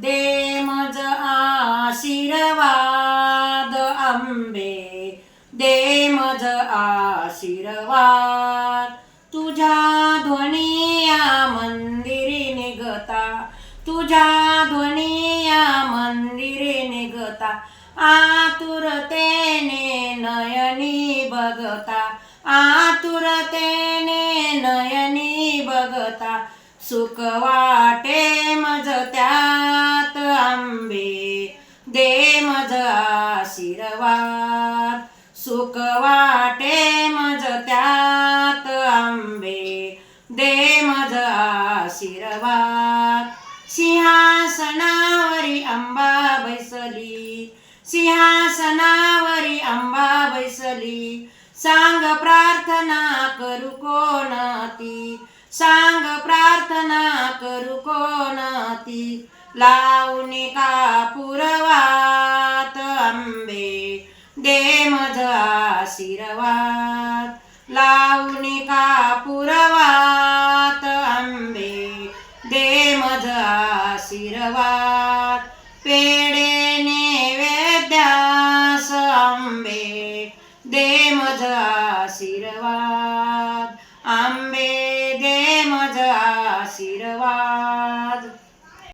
दे मज आशीर्वाद आंबे. दे मज आशीर्वाद. तुझ्या ध्वनिया मंदिरी निघता. तुझ्या ध्वनिया मंदिरी निघता. आतुरतेने नयनी बघता. आतुरतेने नयनी बघता. सुख वाटे आशीर्वाद सुख वाटे मज त्यात आंबे. दे मज आशीर्वाद. सिंहासनावरी आंबा बैसली. सिंहासनावरी आंबा बैसली. सांग प्रार्थना करू कोण ती सांग प्रार्थना करू कोण ती लावून का पुरवा दे मज आशीर्वाद लावणी का पुरवात आंबे दे मज आशीर्वाद पेडे वेद्यास आंबे दे मज आशीर्वाद आंबे दे मज आशीर्वाद